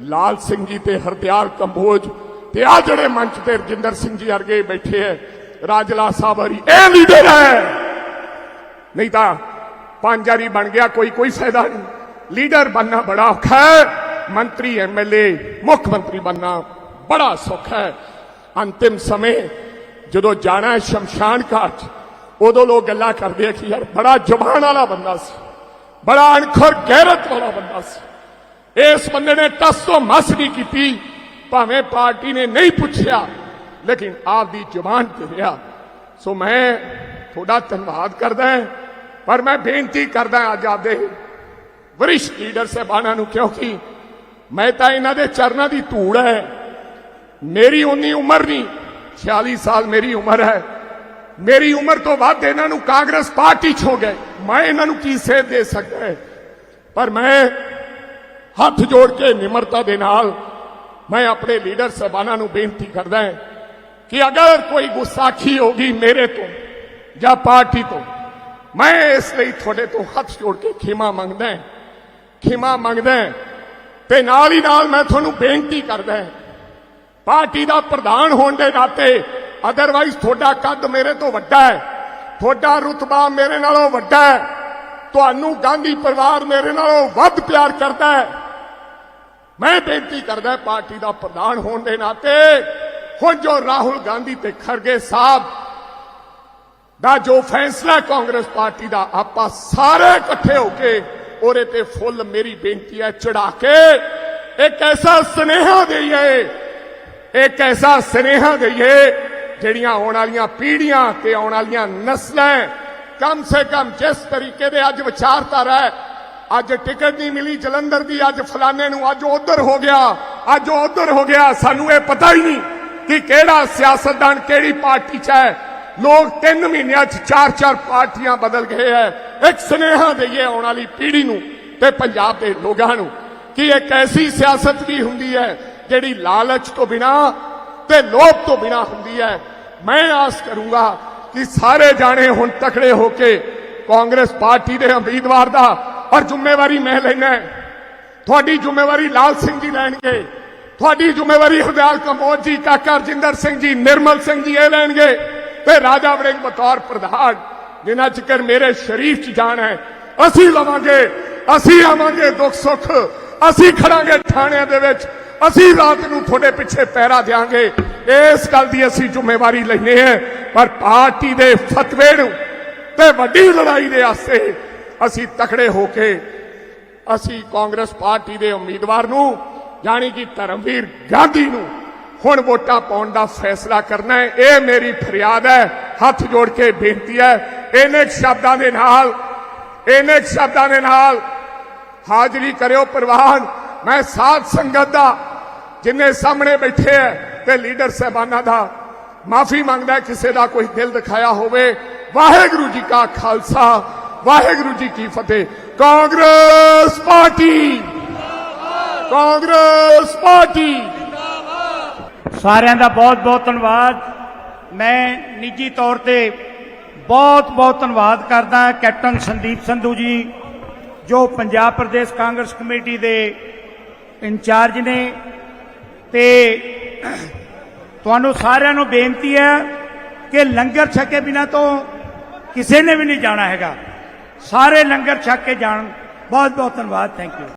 ਲਾਲ ਸਿੰਘ ਜੀ ਤੇ ਹਰਦਿਆਲ ਕੰਬੋਜ ਤੇ ਆ ਜਿਹੜੇ ਮੰਚ ਤੇ ਰਜਿੰਦਰ ਸਿੰਘ ਜੀ ਵਰਗੇ ਬੈਠੇ ਐ ਰਾਜਲਾ ਸਾਹਿਬ ਵਰੀ ਇਹ ਲੀਡਰ ਹੈ ਨਹੀਂ ਤਾਂ ਪੰਜ ਵਾਰੀ ਬਣ ਗਿਆ ਕੋਈ ਕੋਈ ਫਾਇਦਾ ਨਹੀਂ। ਲੀਡਰ ਬੰਨਾ ਬੜਾ ਔਖਾ ਹੈ ਮੰਤਰੀ ਐਮਐਲਏ ਮੁੱਖ ਮੰਤਰੀ ਬੰਨਾ ਬੜਾ ਸੌਖਾ ਹੈ ਅੰਤਿਮ ਸਮੇਂ ਜਦੋਂ ਜਾਣਾ ਹੈ ਸ਼ਮਸ਼ਾਨ ਘਾਟ 'ਚ, ਉਦੋਂ ਲੋਕ ਗੱਲਾਂ ਕਰਦੇ ਆ ਕਿ ਯਾਰ ਬੜਾ ਜ਼ੁਬਾਨ ਵਾਲਾ ਬੰਦਾ ਸੀ। ਬੜਾ ਅਣਖਰ ਗੈਰਤ ਵਾਲਾ ਬੰਦਾ ਸੀ। ਇਸ ਬੰਦੇ ਨੇ ਟਸ ਤੋਂ ਮਸ ਨਹੀਂ ਕੀਤੀ, ਭਾਵੇਂ ਪਾਰਟੀ ਨੇ ਨਹੀਂ ਪੁੱਛਿਆ, ਲੇਕਿਨ ਆਪਦੀ ਜ਼ੁਬਾਨ ਤੇ ਰਿਹਾ। ਸੋ ਮੈਂ ਤੁਹਾਡਾ ਧੰਨਵਾਦ ਕਰਦਾ ਪਰ ਮੈਂ ਬੇਨਤੀ ਕਰਦਾ ਅੱਜ ਆਪਦੇ ਵਰਿਸ਼ਟ ਲੀਡਰ ਸਾਹਿਬਾਨਾਂ ਨੂੰ, ਕਿਉਂਕਿ ਮੈਂ ਤਾਂ ਇਹਨਾਂ ਦੇ ਚਰਨਾਂ ਦੀ ਧੂੜ ਹੈ। ਮੇਰੀ ਉਨੀ ਉਮਰ ਨਹੀਂ 46 ਸਾਲ ਮੇਰੀ ਉਮਰ ਹੈ। ਮੇਰੀ ਉਮਰ ਤੋਂ ਵੱਧ ਇਹਨਾਂ ਨੂੰ ਕਾਂਗਰਸ ਪਾਰਟੀ ਛੋ ਗਏ। ਮੈਂ ਇਹਨਾਂ ਨੂੰ ਕੀ ਸੇਧ ਦੇ ਸਕਦਾ ਪਰ ਮੈਂ ਹੱਥ ਜੋੜ ਕੇ ਨਿਮਰਤਾ ਦੇ ਨਾਲ ਮੈਂ ਆਪਣੇ ਲੀਡਰ ਸਾਹਿਬਾਨਾਂ ਨੂੰ ਬੇਨਤੀ ਕਰਦਾ ਹਾਂ ਕਿ ਅਗਰ ਕੋਈ ਗੁਸਾਖੀ ਹੋਗੀ ਮੇਰੇ ਤੋਂ ਜਾਂ ਪਾਰਟੀ ਤੋਂ, ਮੈਂ ਇਸ ਲਈ ਤੁਹਾਡੇ ਤੋਂ ਹੱਥ ਜੋੜ ਕੇ ਖਿਮਾ ਮੰਗਦਾ ਖਿਮਾ ਮੰਗਦਾ ਤੇ ਨਾਲ ਹੀ ਨਾਲ ਮੈਂ ਤੁਹਾਨੂੰ ਬੇਨਤੀ ਕਰਦਾ ਪਾਰਟੀ ਦਾ ਪ੍ਰਧਾਨ ਹੋਣ ਦੇ ਨਾਤੇ ਅਦਰਵਾਈਜ਼ ਤੁਹਾਡਾ ਕੱਦ ਮੇਰੇ ਤੋਂ ਵੱਡਾ ਹੈ, ਤੁਹਾਡਾ ਰੁਤਬਾ ਮੇਰੇ ਨਾਲੋਂ ਵੱਡਾ ਹੈ, ਤੁਹਾਨੂੰ ਗਾਂਧੀ ਪਰਿਵਾਰ ਮੇਰੇ ਨਾਲੋਂ ਵੱਧ ਪਿਆਰ ਕਰਦਾ ਹੈ ਮੈਂ ਬੇਨਤੀ ਕਰਦਾ ਪਾਰਟੀ ਦਾ ਪ੍ਰਧਾਨ ਹੋਣ ਦੇ ਨਾਤੇ, ਹੁਣ ਜੋ ਰਾਹੁਲ ਗਾਂਧੀ ਤੇ ਖਰਗੇ ਸਾਹਿਬ, ਦਾ ਜੋ ਫੈਸਲਾ ਕਾਂਗਰਸ ਪਾਰਟੀ ਦਾ, ਆਪਾਂ ਸਾਰੇ ਇਕੱਠੇ ਹੋ ਕੇ ਉਹਦੇ ਤੇ ਫੁੱਲ ਮੇਰੀ ਬੇਨਤੀ ਹੈ ਚੜਾ ਕੇ, ਇੱਕ ਐਸਾ ਸਨੇਹਾ ਦੇਈਏ, ਇੱਕ ਐਸਾ ਸਨੇਹਾ ਦੇਈਏ, ਜਿਹੜੀਆਂ ਆਉਣ ਵਾਲੀਆਂ ਪੀੜ੍ਹੀਆਂ ਤੇ ਆਉਣ ਵਾਲੀਆਂ ਨਸਲਾਂ, ਕਮ ਸੇ ਕਮ ਜਿਸ ਤਰੀਕੇ ਦੇ ਅੱਜ ਵਿਚਾਰਧਾਰਾ ਹੈ ਅੱਜ ਟਿਕਟ ਨਹੀਂ ਮਿਲੀ, ਜਲੰਧਰ ਦੀ, ਅੱਜ ਫਲਾਣੇ ਨੂੰ, ਅੱਜ ਉਧਰ ਹੋ ਗਿਆ, ਅੱਜ ਉਧਰ ਹੋ ਗਿਆ, ਸਾਨੂੰ ਇਹ ਪਤਾ ਹੀ ਨਹੀਂ ਕਿ ਕਿਹੜਾ ਸਿਆਸਤਦਾਨ ਕਿਹੜੀ ਪਾਰਟੀ 'ਚ ਹੈ। ਲੋਕ 3 ਮਹੀਨਿਆਂ 'ਚ ਚਾਰ ਚਾਰ ਪਾਰਟੀਆਂ ਬਦਲ ਗਏ ਹੈ। ਇੱਕ ਸੁਨੇਹਾ ਦਈਏ ਆਉਣ ਵਾਲੀ ਪੀੜ੍ਹੀ ਨੂੰ ਤੇ ਪੰਜਾਬ ਦੇ ਲੋਕਾਂ ਨੂੰ ਕਿ ਇੱਕ ਐਸੀ ਸਿਆਸਤ ਵੀ ਹੁੰਦੀ ਹੈ ਜਿਹੜੀ ਲਾਲਚ ਤੋਂ ਬਿਨਾ ਤੇ ਲੋਭ ਤੋਂ ਬਿਨਾ ਹੁੰਦੀ ਹੈ। ਮੈਂ ਆਸ ਕਰੂੰਗਾ ਕਿ ਸਾਰੇ ਜਾਣੇ ਹੁਣ ਤਕੜੇ ਹੋ ਕੇ ਕਾਂਗਰਸ ਪਾਰਟੀ ਦੇ ਉਮੀਦਵਾਰ ਦਾ ਔਰ ਜ਼ਿੰਮੇਵਾਰੀ ਮੈਂ ਲੈਣਾ ਤੁਹਾਡੀ ਜ਼ਿੰਮੇਵਾਰੀ ਲਾਲ ਸਿੰਘ ਜੀ ਲੈਣਗੇ। ਤੁਹਾਡੀ ਜ਼ਿੰਮੇਵਾਰੀ ਹਰਦਿਆਲ ਕੰਬੋਜ ਜੀ, ਕਾਕਾ ਰਜਿੰਦਰ ਸਿੰਘ ਜੀ, ਨਿਰਮਲ ਸਿੰਘ ਜੀ ਇਹ ਲੈਣਗੇ ਤੇ ਰਾਜਾ ਵੜਿੰਗ ਬਤੌਰ ਪ੍ਰਧਾਨ, ਜਿਨ੍ਹਾਂ ਚਿਕਰ ਮੇਰੇ ਸ਼ਰੀਫ ਚ ਜਾਣ ਹੈ। ਅਸੀਂ ਲਵਾਂਗੇ, ਅਸੀਂ ਆਵਾਂਗੇ ਦੁੱਖ ਸੁੱਖ, ਅਸੀਂ ਖੜਾਂਗੇ ਥਾਣਿਆਂ ਦੇ ਵਿੱਚ, ਅਸੀਂ ਰਾਤ ਨੂੰ ਤੁਹਾਡੇ ਪਿੱਛੇ ਪਹਿਰਾ ਦੇਾਂਗੇ ਇਸ ਗੱਲ ਦੀ ਅਸੀਂ ਜ਼ਿੰਮੇਵਾਰੀ ਲੈਨੇ ਹੈ, ਪਰ ਪਾਰਟੀ ਦੇ ਫਤਵੇ ਨੂੰ ਤੇ ਵੱਡੀ ਲੜਾਈ ਦੇ ਆਸਤੇ ਅਸੀਂ ਤਕੜੇ ਹੋ ਕੇ ਅਸੀਂ ਕਾਂਗਰਸ ਪਾਰਟੀ ਦੇ ਉਮੀਦਵਾਰ ਨੂੰ ਜਾਣੀ ਕਿ ਧਰਮਵੀਰ ਗਾਂਧੀ ਨੂੰ ਹੁਣ ਵੋਟਾਂ ਪਾਉਣ ਦਾ ਫੈਸਲਾ ਕਰਨਾ ਹੈ। ਇਹ ਮੇਰੀ ਫਰਿਆਦ ਹੈ, ਹੱਥ ਜੋੜ ਕੇ ਬੇਨਤੀ ਹੈ। ਇਹਨੇ ਸ਼ਬਦਾਂ ਦੇ ਨਾਲ ਇਹਨੇ ਸ਼ਬਦਾਂ ਦੇ ਨਾਲ ਹਾਜ਼ਰੀ ਕਰਿਓ ਪ੍ਰਵਾਨ। ਮੈਂ ਸਾਧ ਸੰਗਤ ਦਾ ਜਿੰਨੇ ਸਾਹਮਣੇ ਬੈਠੇ ਹੈ ਤੇ ਲੀਡਰ ਸਹਿਬਾਨਾਂ ਦਾ ਮਾਫੀ ਮੰਗਦਾ ਕਿਸੇ ਦਾ ਕੋਈ ਦਿਲ ਦਿਖਾਇਆ ਹੋਵੇ। ਵਾਹਿਗੁਰੂ ਜੀ ਕਾ ਖਾਲਸਾ। ਵਾਹਿਗੁਰੂ ਜੀ ਕੀ ਫਤਿਹ। ਕਾਂਗਰਸ ਪਾਰਟੀ। ਕਾਂਗਰਸ ਪਾਰਟੀ। ਸਾਰਿਆਂ ਦਾ ਬਹੁਤ-ਬਹੁਤ ਧੰਨਵਾਦ। ਮੈਂ ਨਿੱਜੀ ਤੌਰ ਤੇ ਬਹੁਤ-ਬਹੁਤ ਧੰਨਵਾਦ ਕਰਦਾ ਕੈਪਟਨ ਸੰਦੀਪ ਸੰਧੂ ਜੀ, ਜੋ ਪੰਜਾਬ ਪ੍ਰਦੇਸ਼ ਕਾਂਗਰਸ ਕਮੇਟੀ ਦੇ ਇੰਚਾਰਜ ਨੇ। ਤੇ ਤੁਹਾਨੂੰ ਸਾਰਿਆਂ ਨੂੰ ਬੇਨਤੀ ਹੈ ਕਿ ਲੰਗਰ ਛਕੇ ਬਿਨਾ ਤੋਂ ਕਿਸੇ ਨੇ ਵੀ ਨਹੀਂ ਜਾਣਾ ਹੈਗਾ। ਸਾਰੇ ਲੰਗਰ ਛਕ ਕੇ ਜਾਣ। ਬਹੁਤ-ਬਹੁਤ ਧੰਨਵਾਦ ਥੈਂਕ ਯੂ